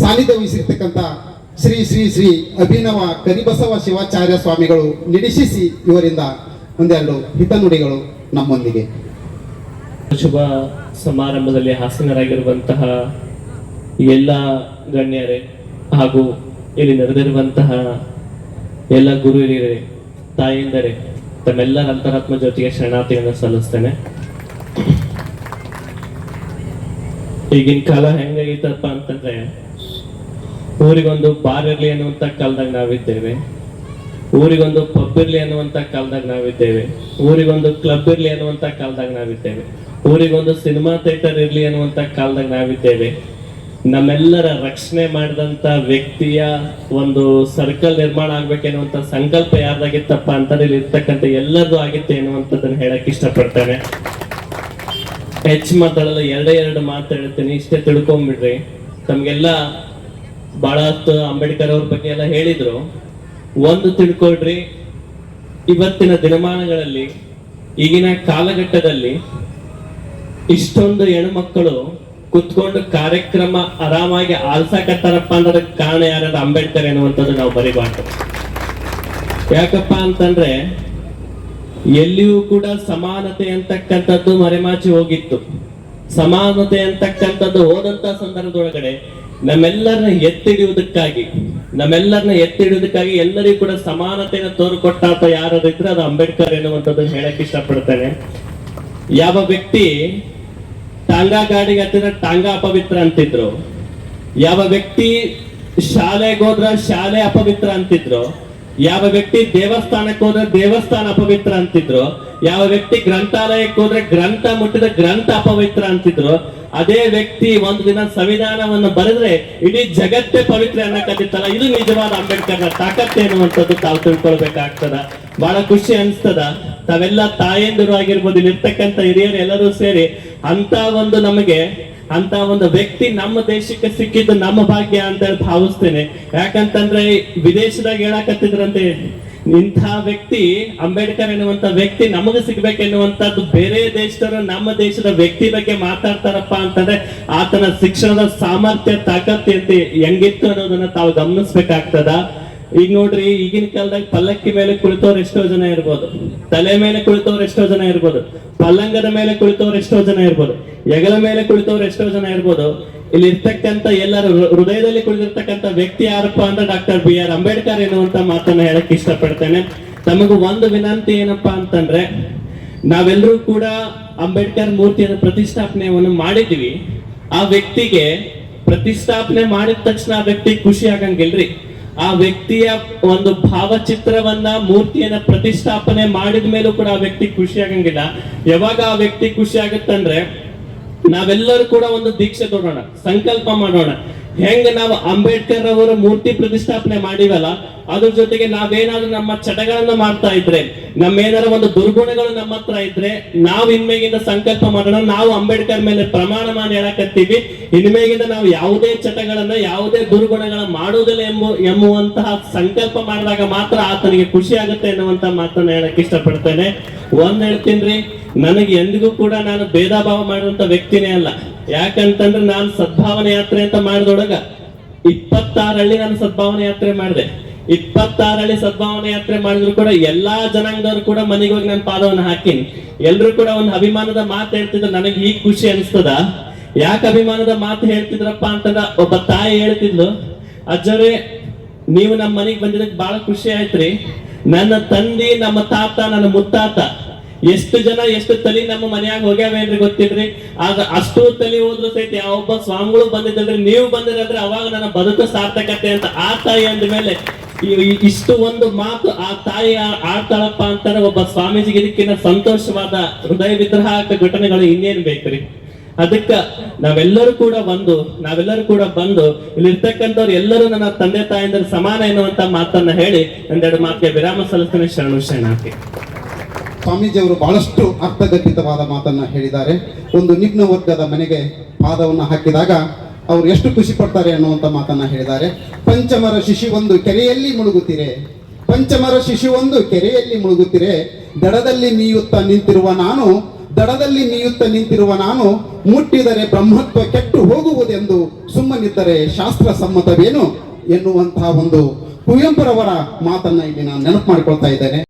ಸಾನ್ನಿಧ್ಯ ವಹಿಸಿರ್ತಕ್ಕಂಥ ಶ್ರೀ ಶ್ರೀ ಶ್ರೀ ಅಭಿನವ ಕರಿಬಸವ ಶಿವಾಚಾರ್ಯ ಸ್ವಾಮಿಗಳು ನಿರೀಕ್ಷಿಸಿ ಇವರಿಂದ ಒಂದೆರಡು ಹಿತನುಡಿಗಳು ನಮ್ಮೊಂದಿಗೆ. ಶುಭ ಸಮಾರಂಭದಲ್ಲಿ ಹಾಸನರಾಗಿರುವಂತಹ ಎಲ್ಲ ಗಣ್ಯರೇ ಹಾಗೂ ಇಲ್ಲಿ ನೆರೆದಿರುವಂತಹ ಎಲ್ಲ ಗುರು ಹಿರಿಯರೇ ತಾಯಿಂದರೇ, ತಮ್ಮೆಲ್ಲರ ಅಂತರಾತ್ಮ ಜ್ಯೋತಿಗೆ ಶರಣಾರ್ಥಿಯನ್ನು ಸಲ್ಲಿಸ್ತೇನೆ. ಈಗಿನ ಕಾಲ ಹೆಂಗೈತಪ್ಪ ಅಂತಂದ್ರೆ ಊರಿಗೊಂದು ಬಾರ್ ಇರಲಿ ಅನ್ನುವಂತ ಕಾಲದಾಗ ನಾವಿದ್ದೇವೆ. ಊರಿಗೊಂದು ಪಬ್ ಇರ್ಲಿ ಅನ್ನುವಂತ ಕಾಲದಾಗ ನಾವಿದ್ದೇವೆ. ಊರಿಗೊಂದು ಕ್ಲಬ್ ಇರಲಿ ಅನ್ನುವಂತ ಕಾಲದಾಗ ನಾವಿದ್ದೇವೆ. ಊರಿಗೊಂದು ಸಿನಿಮಾ ಥಿಯೇಟರ್ ಇರಲಿ ಅನ್ನುವಂತ ಕಾಲದಾಗ ನಾವಿದ್ದೇವೆ. ನಮ್ಮೆಲ್ಲರ ರಕ್ಷಣೆ ಮಾಡಿದಂತ ವ್ಯಕ್ತಿಯ ಒಂದು ಸರ್ಕಲ್ ನಿರ್ಮಾಣ ಆಗ್ಬೇಕೆನ್ನುವಂತ ಸಂಕಲ್ಪ ಯಾರ್ದಾಗಿತ್ತಪ್ಪ ಅಂತ ಇಲ್ಲಿ ಇರ್ತಕ್ಕಂಥ ಎಲ್ಲರದು ಆಗಿತ್ತೆ ಎನ್ನುವಂಥದ್ದನ್ನು ಹೇಳಕ್ ಇಷ್ಟಪಡ್ತೇನೆ. ಹೆಚ್ಚು ಮಾತಾಡಲ್ಲ ಎರಡೇ ಎರಡು ಮಾತು ಹೇಳ್ತೀನಿ. ಇಷ್ಟೇ ತಿಳ್ಕೊಂಬಿಡ್ರಿ. ತಮ್ಗೆಲ್ಲ ಬಹಳ ಹೊತ್ತು ಅಂಬೇಡ್ಕರ್ ಅವ್ರ ಬಗ್ಗೆ ಎಲ್ಲ ಹೇಳಿದ್ರು. ಒಂದು ತಿಳ್ಕೊಳ್ರಿ, ಇವತ್ತಿನ ದಿನಮಾನಗಳಲ್ಲಿ, ಈಗಿನ ಕಾಲಘಟ್ಟದಲ್ಲಿ, ಇಷ್ಟೊಂದು ಹೆಣ್ಮಕ್ಕಳು ಕುತ್ಕೊಂಡು ಕಾರ್ಯಕ್ರಮ ಆರಾಮಾಗಿ ಆಲ್ಸಾಕತ್ತಾರಪ್ಪ ಅನ್ನೋದಕ್ಕೆ ಕಾರಣ ಯಾರಾದ್ರೂ ಅಂಬೇಡ್ಕರ್ ಎನ್ನುವಂಥದ್ದು ನಾವು ಬರಿಬಾರ್ದು. ಯಾಕಪ್ಪ ಅಂತಂದ್ರೆ, ಎಲ್ಲಿಯೂ ಕೂಡ ಸಮಾನತೆ ಅಂತಕ್ಕಂಥದ್ದು ಮರೆಮಾಚಿ ಹೋಗಿತ್ತು. ಸಮಾನತೆ ಅಂತಕ್ಕಂಥದ್ದು ಹೋದಂತ ಸಂದರ್ಭದೊಳಗಡೆ ನಮ್ಮೆಲ್ಲರನ್ನ ಎತ್ತಿಡಿಯುವುದಕ್ಕಾಗಿ ನಮ್ಮೆಲ್ಲರನ್ನ ಎತ್ತಿಡಿಯುವುದಕ್ಕಾಗಿ ಎಲ್ಲರಿಗೂ ಕೂಡ ಸಮಾನತೆಯನ್ನು ತೋರಿಕೊಟ್ಟಾತ ಯಾರಾದ್ರೂ ಇದ್ರೆ ಅದು ಅಂಬೇಡ್ಕರ್ ಎನ್ನುವಂಥದ್ದು ಹೇಳಕ್ ಇಷ್ಟಪಡ್ತೇನೆ. ಯಾವ ವ್ಯಕ್ತಿ ಟಾಂಗಾ ಗಾಡಿಗೆ ಹತ್ತಿದ್ರೆ ಟಾಂಗಾ ಅಪವಿತ್ರ ಅಂತಿದ್ರು, ಯಾವ ವ್ಯಕ್ತಿ ಶಾಲೆಗೆ ಹೋದ್ರ ಶಾಲೆ ಅಪವಿತ್ರ ಅಂತಿದ್ರು ಯಾವ ವ್ಯಕ್ತಿ ದೇವಸ್ಥಾನಕ್ಕೆ ಹೋದ್ರೆ ದೇವಸ್ಥಾನ ಅಪವಿತ್ರ ಅಂತಿದ್ರು, ಯಾವ ವ್ಯಕ್ತಿ ಗ್ರಂಥಾಲಯಕ್ಕೆ ಹೋದ್ರೆ ಗ್ರಂಥ ಮುಟ್ಟಿದ ಗ್ರಂಥ ಅಪವಿತ್ರ ಅಂತಿದ್ರು, ಅದೇ ವ್ಯಕ್ತಿ ಒಂದು ದಿನ ಸಂವಿಧಾನವನ್ನು ಬರೆದ್ರೆ ಇಡೀ ಜಗತ್ತೇ ಪವಿತ್ರ ಅನ್ನಕತ್ತಿತ್ತಲ್ಲ. ಇದು ನಿಜವಾದ ಅಂಬೇಡ್ಕರ್ನ ತಾಕತ್ತೆ ಅನ್ನುವಂಥದ್ದು ತಾವು ತಿಳ್ಕೊಳ್ಬೇಕಾಗ್ತದ. ಬಹಳ ಖುಷಿ ಅನ್ಸ್ತದ. ತಾವೆಲ್ಲ ತಾಯಂದಿರು ಆಗಿರ್ಬೋದು ಇಲ್ಲಿರ್ತಕ್ಕಂಥ ಹಿರಿಯರು ಎಲ್ಲರೂ ಸೇರಿ ಅಂತ ಒಂದು ನಮಗೆ, ಅಂತ ಒಂದು ವ್ಯಕ್ತಿ ನಮ್ಮ ದೇಶಕ್ಕೆ ಸಿಕ್ಕಿದ್ದು ನಮ್ಮ ಭಾಗ್ಯ ಅಂತ ಹೇಳಿ ಭಾವಿಸ್ತೇನೆ. ಯಾಕಂತಂದ್ರೆ ವಿದೇಶದಾಗ ಹೇಳಕತ್ತಿದ್ರಂತೆ, ಇಂಥ ವ್ಯಕ್ತಿ, ಅಂಬೇಡ್ಕರ್ ಎನ್ನುವಂತ ವ್ಯಕ್ತಿ ನಮಗೆ ಸಿಗ್ಬೇಕೆನ್ನುವಂತದ್ದು ಬೇರೆ ದೇಶದವರು ನಮ್ಮ ದೇಶದ ವ್ಯಕ್ತಿ ಬಗ್ಗೆ ಮಾತಾಡ್ತಾರಪ್ಪ ಅಂತಂದ್ರೆ ಆತನ ಶಿಕ್ಷಣದ ಸಾಮರ್ಥ್ಯ ತಾಕತ್ಯತೆ ಹೆಂಗಿತ್ತು ಅನ್ನೋದನ್ನ ತಾವು ಗಮನಿಸ್ಬೇಕಾಗ್ತದ. ಈಗ ನೋಡ್ರಿ, ಈಗಿನ ಕಾಲದಾಗ ಪಲ್ಲಕ್ಕಿ ಮೇಲೆ ಕುಳಿತವ್ರು ಎಷ್ಟೋ ಜನ ಇರ್ಬೋದು. ತಲೆ ಮೇಲೆ ಕುಳಿತವ್ರು ಎಷ್ಟೋ ಜನ ಇರ್ಬೋದು. ಪಲ್ಲಂಗದ ಮೇಲೆ ಕುಳಿತವ್ರು ಎಷ್ಟೋ ಜನ ಇರ್ಬೋದು. ಹೆಗಲ ಮೇಲೆ ಕುಳಿತವ್ರು ಎಷ್ಟೋ ಜನ ಇರ್ಬೋದು. ಇಲ್ಲಿ ಇರ್ತಕ್ಕಂಥ ಎಲ್ಲರ ಹೃದಯದಲ್ಲಿ ಕುಳಿತಿರ್ತಕ್ಕಂಥ ವ್ಯಕ್ತಿ ಯಾರಪ್ಪ ಅಂದ್ರೆ ಡಾಕ್ಟರ್ ಬಿ ಆರ್ ಅಂಬೇಡ್ಕರ್ ಎನ್ನುವಂತ ಮಾತನ್ನ ಹೇಳಕ್ ಇಷ್ಟಪಡ್ತೇನೆ. ತಮಗೂ ಒಂದು ವಿನಂತಿ ಏನಪ್ಪಾ ಅಂತಂದ್ರೆ, ನಾವೆಲ್ಲರೂ ಕೂಡ ಅಂಬೇಡ್ಕರ್ ಮೂರ್ತಿಯನ್ನು ಪ್ರತಿಷ್ಠಾಪನೆಯನ್ನು ಮಾಡಿದ್ವಿ ಆ ವ್ಯಕ್ತಿಗೆ ಪ್ರತಿಷ್ಠಾಪನೆ ಮಾಡಿದ ತಕ್ಷಣ ಆ ವ್ಯಕ್ತಿ ಖುಷಿ ಆಗಂಗಿಲ್ರಿ. ಆ ವ್ಯಕ್ತಿಯ ಒಂದು ಭಾವಚಿತ್ರವನ್ನ ಮೂರ್ತಿಯನ್ನ ಪ್ರತಿಷ್ಠಾಪನೆ ಮಾಡಿದ ಮೇಲೂ ಕೂಡ ಆ ವ್ಯಕ್ತಿ ಖುಷಿ ಆಗಂಗಿಲ್ಲ. ಯಾವಾಗ ಆ ವ್ಯಕ್ತಿ ಖುಷಿ ಆಗುತ್ತಂದ್ರೆ ನಾವೆಲ್ಲರೂ ಕೂಡ ಒಂದು ದೀಕ್ಷೆ ತೊಡೋಣ, ಸಂಕಲ್ಪ ಮಾಡೋಣ. ಹೆಂಗ್ ನಾವು ಅಂಬೇಡ್ಕರ್ ಅವರ ಮೂರ್ತಿ ಪ್ರತಿಷ್ಠಾಪನೆ ಮಾಡಿವಲ್ಲ ಅದ್ರ ಜೊತೆಗೆ ನಾವೇನಾದ್ರೂ ನಮ್ಮ ಚಟಗಳನ್ನ ಮಾಡ್ತಾ ಇದ್ರೆ ನಮ್ಮ ಏನಾರ ಒಂದು ದುರ್ಗುಣಗಳು ನಮ್ಮ ಹತ್ರ ಇದ್ರೆ, ನಾವು ಇನ್ಮೇಗಿಂದ ಸಂಕಲ್ಪ ಮಾಡೋಣ, ನಾವು ಅಂಬೇಡ್ಕರ್ ಮೇಲೆ ಪ್ರಮಾಣ ಮಾಡಿ ಹೇಳಕತ್ತೀವಿ. ಇನ್ಮೇಗಿಂದ ನಾವು ಯಾವುದೇ ಚಟಗಳನ್ನ, ಯಾವುದೇ ದುರ್ಗುಣಗಳನ್ನ ಮಾಡುವುದಿಲ್ಲ ಎಂಬು ಎಂಬುವಂತಹ ಸಂಕಲ್ಪ ಮಾಡಿದಾಗ ಮಾತ್ರ ಆತನಿಗೆ ಖುಷಿ ಆಗುತ್ತೆ ಎನ್ನುವಂತ ಮಾತನ್ನ ಹೇಳಕ್ ಇಷ್ಟಪಡ್ತೇನೆ. ಒಂದ್ ಹೇಳ್ತೀನಿ ನನಗೆ ಎಂದಿಗೂ ಕೂಡ ನಾನು ಭೇದ ಭಾವ ಮಾಡುವಂತ ವ್ಯಕ್ತಿನೇ ಅಲ್ಲ. ಯಾಕಂತಂದ್ರೆ ನಾನು ಸದ್ಭಾವನೆ ಯಾತ್ರೆ ಅಂತ ಮಾಡಿದೊಳಗ ಇಪ್ಪತ್ತಾರಲ್ಲಿ ನಾನು ಸದ್ಭಾವನೆ ಯಾತ್ರೆ ಮಾಡಿದೆ. ಇಪ್ಪತ್ತಾರಳ್ಳಿ ಸದ್ಭಾವನೆ ಯಾತ್ರೆ ಮಾಡಿದ್ರು ಕೂಡ ಎಲ್ಲಾ ಜನಾಂಗದವ್ರು ಕೂಡ ಮನೆಗೆ ಹೋಗಿ ನಾನು ಪಾದವನ್ನು ಹಾಕಿನಿ ಎಲ್ರು ಕೂಡ ಒಂದು ಅಭಿಮಾನದ ಮಾತು ಹೇಳ್ತಿದ್ರು ನನಗೆ ಈಗ ಖುಷಿ ಅನಿಸ್ತದ. ಯಾಕೆ ಅಭಿಮಾನದ ಮಾತು ಹೇಳ್ತಿದ್ರಪ್ಪ ಅಂತಂದ್ರ ಒಬ್ಬ ತಾಯಿ ಹೇಳ್ತಿದ್ಲು, ಅಜ್ಜರೇ, ನೀವು ನಮ್ಮ ಮನೆಗೆ ಬಂದಿದ್ದಕ್ಕೆ ಬಹಳ ಖುಷಿ ಆಯ್ತ್ರಿ. ನನ್ನ ತಂದಿ, ನಮ್ಮ ತಾತ, ನನ್ನ ಮುತ್ತಾತ, ಎಷ್ಟು ಜನ, ಎಷ್ಟು ತಲಿ ನಮ್ಮ ಮನ್ಯಾಗ ಹೋಗ್ಯಾವೇನ್ರಿ ಗೊತ್ತಿದ್ರಿ ಆಗ ಅಷ್ಟು ತಲಿ ಹೋದ್ರು ಸಹಿತ ಯಾವೊಬ್ಬ ಸ್ವಾಮಿಗಳು ಬಂದಿದ್ದಲ್ರಿ, ನೀವು ಬಂದಿರಲ್ರಿ ಅವಾಗ ನನ್ನ ಬದುಕು ಸಾರ್ಥಕತೆ ಅಂತ ಆ ತಾಯಿ ಅಂದ ಮೇಲೆ ಇಷ್ಟು ಒಂದು ಮಾತು ಆ ತಾಯಿ ಆಡ್ತಾಳಪ್ಪ ಅಂತಾರೆ ಒಬ್ಬ ಸ್ವಾಮೀಜಿಗೆ ಇದಕ್ಕಿಂತ ಸಂತೋಷವಾದ ಹೃದಯ ವಿದ್ರಾಹಕ ಘಟನೆಗಳು ಇನ್ನೇನ್ ಬೇಕ್ರಿ? ಅದಕ್ಕ ನಾವೆಲ್ಲರೂ ಕೂಡ ಬಂದು, ನಾವೆಲ್ಲರೂ ಕೂಡ ಬಂದು ಇಲ್ಲಿ ಇರ್ತಕ್ಕಂಥವ್ರು ಎಲ್ಲರೂ ನನ್ನ ತಂದೆ ತಾಯಿಂದರು ಸಮಾನ ಎನ್ನುವಂತ ಮಾತನ್ನ ಹೇಳಿ ಒಂದೆರಡು ಮಾತಿಗೆ ವಿರಾಮ ಸಲ್ಲಿಸ್ತೇನೆ, ಶರಣು ಶರಣಾರ್ಥಿ. ಸ್ವಾಮೀಜಿಯವರು ಬಹಳಷ್ಟು ಅರ್ಥಗರ್ಭಿತವಾದ ಮಾತನ್ನ ಹೇಳಿದ್ದಾರೆ. ಒಂದು ನಿಮ್ನ ವರ್ಗದ ಮನೆಗೆ ಪಾದವನ್ನು ಹಾಕಿದಾಗ ಅವರು ಎಷ್ಟು ಖುಷಿ ಪಡ್ತಾರೆ ಅನ್ನುವಂಥ ಮಾತನ್ನ ಹೇಳಿದ್ದಾರೆ. ಪಂಚಮರ ಶಿಶುವೊಂದು ಕೆರೆಯಲ್ಲಿ ಮುಳುಗುತ್ತಿರೆ ಪಂಚಮರ ಶಿಶುವೊಂದು ಕೆರೆಯಲ್ಲಿ ಮುಳುಗುತ್ತಿರೆ ದಡದಲ್ಲಿ ನೀಯುತ್ತಾ ನಿಂತಿರುವ ನಾನು, ದಡದಲ್ಲಿ ನೀಯುತ್ತ ನಿಂತಿರುವ ನಾನು ಮುಟ್ಟಿದರೆ ಬ್ರಹ್ಮತ್ವ ಕೆಟ್ಟು ಹೋಗುವುದೆಂದು ಸುಮ್ಮನಿದ್ದರೆ ಶಾಸ್ತ್ರ ಸಮ್ಮತವೇನು ಎನ್ನುವಂತಹ ಒಂದು ಕುವೆಂಪುರವರ ಮಾತನ್ನ ಇಲ್ಲಿ ನಾನು ನೆನಪು ಮಾಡಿಕೊಳ್ತಾ ಇದ್ದೇನೆ.